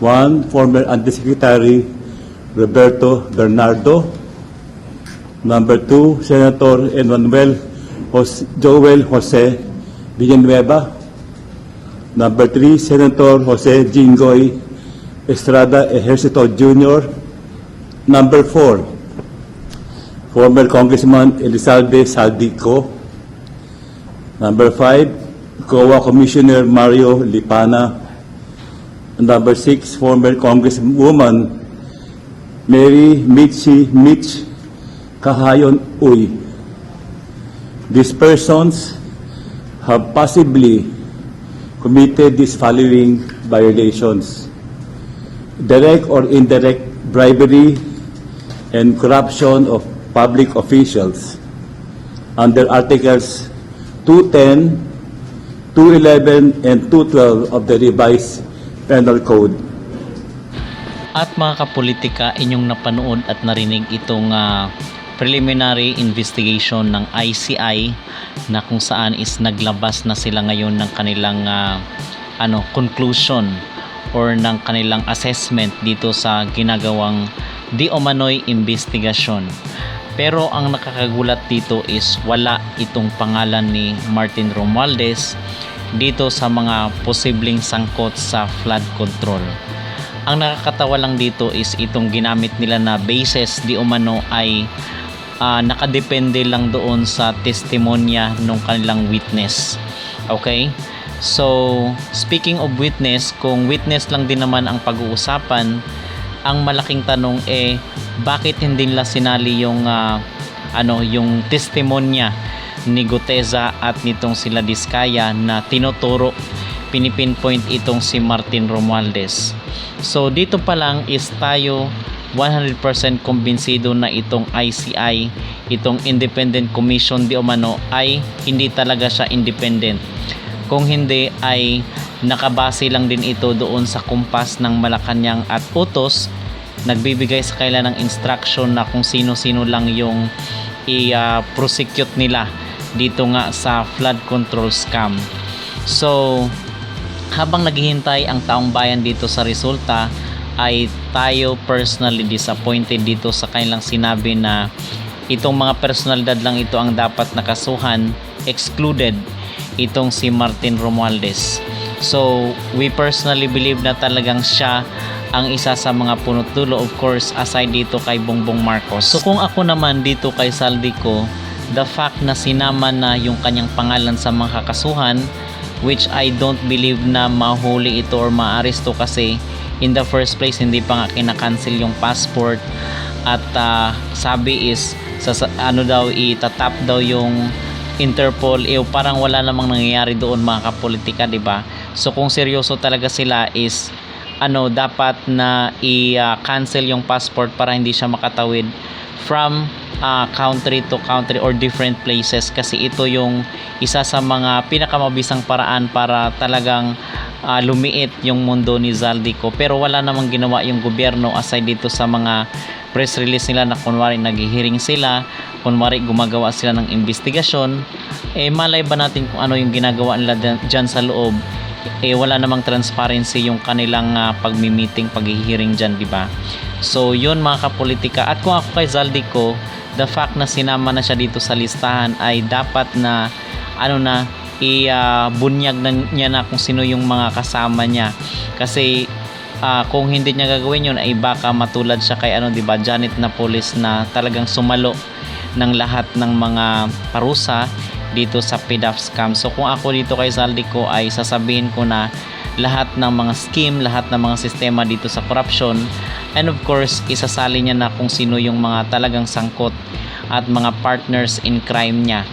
One, former Undersecretary Roberto Bernardo. Number two, Senator Emmanuel Jos- Joel Jose Villanueva. Number three, Senator Jose Jingoy Estrada Ejercito Jr. Number four, former Congressman Elizalde Saldico. Number five, COA Commissioner Mario Lipana. Number six, former Congresswoman Mary Mitzi Mitch Kahayon Uy. These persons have possibly committed these following violations. Direct or indirect bribery and corruption of public officials under Articles 210, 211, and 212 of the revised penal code. At mga kapolitika, inyong napanood at narinig itong ah, preliminary investigation ng ICI na kung saan is naglabas na sila ngayon ng kanilang ah, ano conclusion or ng kanilang assessment dito sa ginagawang di umano'y investigasyon. Pero ang nakakagulat dito is wala itong pangalan ni Martin Romualdez dito sa mga posibleng sangkot sa flood control. Ang nakakatawa lang dito is itong ginamit nila na basis di umano ay ah, nakadepende lang doon sa testimonya ng kanilang witness. Okay? So, speaking of witness, kung witness lang din naman ang pag-uusapan, ang malaking tanong eh bakit hindi nila sinali yung ah, ano yung testimonya ni Guteza at nitong sila Diskaya na tinuturo pinipinpoint itong si Martin Romualdez. So dito pa lang is tayo 100% kumbinsido na itong ICI, itong Independent Commission di umano ay hindi talaga siya independent. Kung hindi ay nakabase lang din ito doon sa kumpas ng Malacanang at utos nagbibigay sa kanila ng instruction na kung sino-sino lang yung i-prosecute nila dito nga sa flood control scam. So, habang naghihintay ang taong bayan dito sa resulta, ay tayo personally disappointed dito sa kanilang sinabi na itong mga personalidad lang ito ang dapat nakasuhan, excluded itong si Martin Romualdez. So, we personally believe na talagang siya ang isa sa mga punot dulo of course aside dito kay Bongbong Marcos. So kung ako naman dito kay Saldico, the fact na sinama na yung kanyang pangalan sa mga kakasuhan which I don't believe na mahuli ito or maaresto kasi in the first place hindi pa nga kinakancel yung passport. At ah, sabi is sa, ano daw itatap daw yung Interpol. Eh parang wala namang nangyayari doon mga kapolitika 'di ba? So kung seryoso talaga sila is ano dapat na i-cancel yung passport para hindi siya makatawid from ah, country to country or different places kasi ito yung isa sa mga pinakamabisang paraan para talagang ah, lumiit yung mundo ni Zaldico. Pero wala namang ginawa yung gobyerno aside dito sa mga press release nila na kunwari naghihiring sila kunwari gumagawa sila ng investigasyon eh malay ba natin kung ano yung ginagawa nila dyan sa loob eh wala namang transparency yung kanilang ah, pagmi-meeting, paghihiring dyan, di ba? So, yun mga kapolitika. At kung ako kay Zaldico, the fact na sinama na siya dito sa listahan ay dapat na ano na i-bunyag na niya na kung sino yung mga kasama niya. Kasi ah, kung hindi niya gagawin yun ay baka matulad siya kay ano 'di ba Janet Napoles na talagang sumalo ng lahat ng mga parusa dito sa PDAF scam. So kung ako dito kay Saldico ay sasabihin ko na lahat ng mga scheme, lahat ng mga sistema dito sa corruption and of course isasali niya na kung sino yung mga talagang sangkot at mga partners in crime niya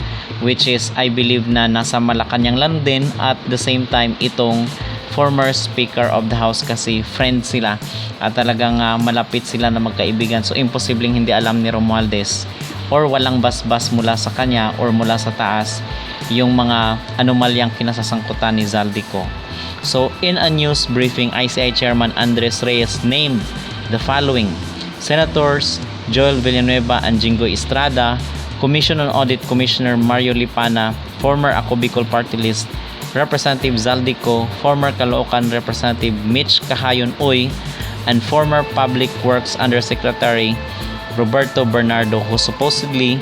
which is I believe na nasa Malacanang lang din at the same time itong former speaker of the house kasi friend sila at talagang ah, malapit sila na magkaibigan so imposibleng hindi alam ni Romualdez or walang basbas mula sa kanya or mula sa taas yung mga anomalyang kinasasangkutan ni Zaldico. So in a news briefing, ICI Chairman Andres Reyes named the following Senators Joel Villanueva and Jingo Estrada, Commission on Audit Commissioner Mario Lipana, former Ako Bicol Party List Representative Zaldico, former Caloocan Representative Mitch Kahayon Uy, and former Public Works Undersecretary Roberto Bernardo who supposedly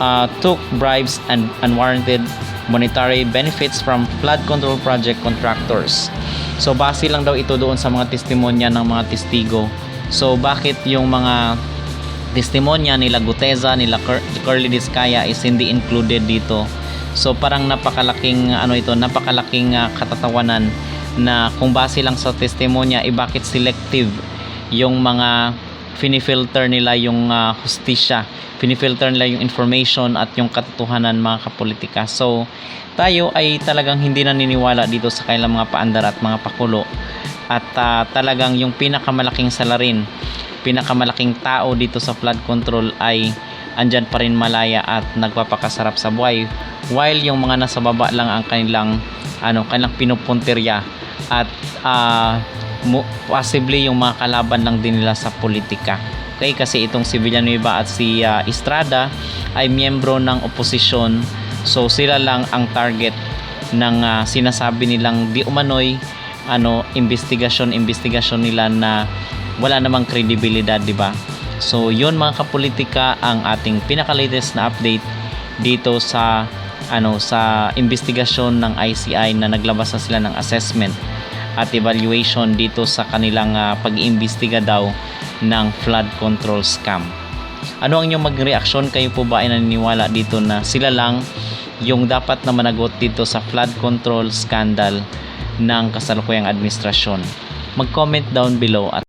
uh, took bribes and unwarranted monetary benefits from flood control project contractors. So base lang daw ito doon sa mga testimonya ng mga testigo. So bakit yung mga testimonya nila Guteza, nila Cur- Curly Discaya is hindi included dito. So parang napakalaking ano ito, napakalaking ah, katatawanan na kung base lang sa testimonya, eh bakit selective yung mga finifilter nila yung ah, hustisya, finifilter nila yung information at yung katotohanan mga kapolitika. So tayo ay talagang hindi naniniwala dito sa kailang mga paandar at mga pakulo. At ah, talagang yung pinakamalaking salarin pinakamalaking tao dito sa flood control ay andyan pa rin malaya at nagpapakasarap sa buhay. While yung mga nasa baba lang ang kanilang ano kanilang pinupuntirya. At mo- possibly yung mga kalaban lang din nila sa politika. Okay kasi itong si Villanueva at si ah, Estrada ay miyembro ng oposisyon. So sila lang ang target ng ah, sinasabi nilang di umano'y ano investigasyon investigasyon nila na wala namang kredibilidad, di ba? So, yun mga kapolitika ang ating pinaka-latest na update dito sa ano sa investigasyon ng ICI na naglabas na sila ng assessment at evaluation dito sa kanilang ah, pag-iimbestiga daw ng flood control scam. Ano ang inyong magreaksyon? Kayo po ba ay naniniwala dito na sila lang yung dapat na managot dito sa flood control scandal ng kasalukuyang administrasyon? Mag-comment down below at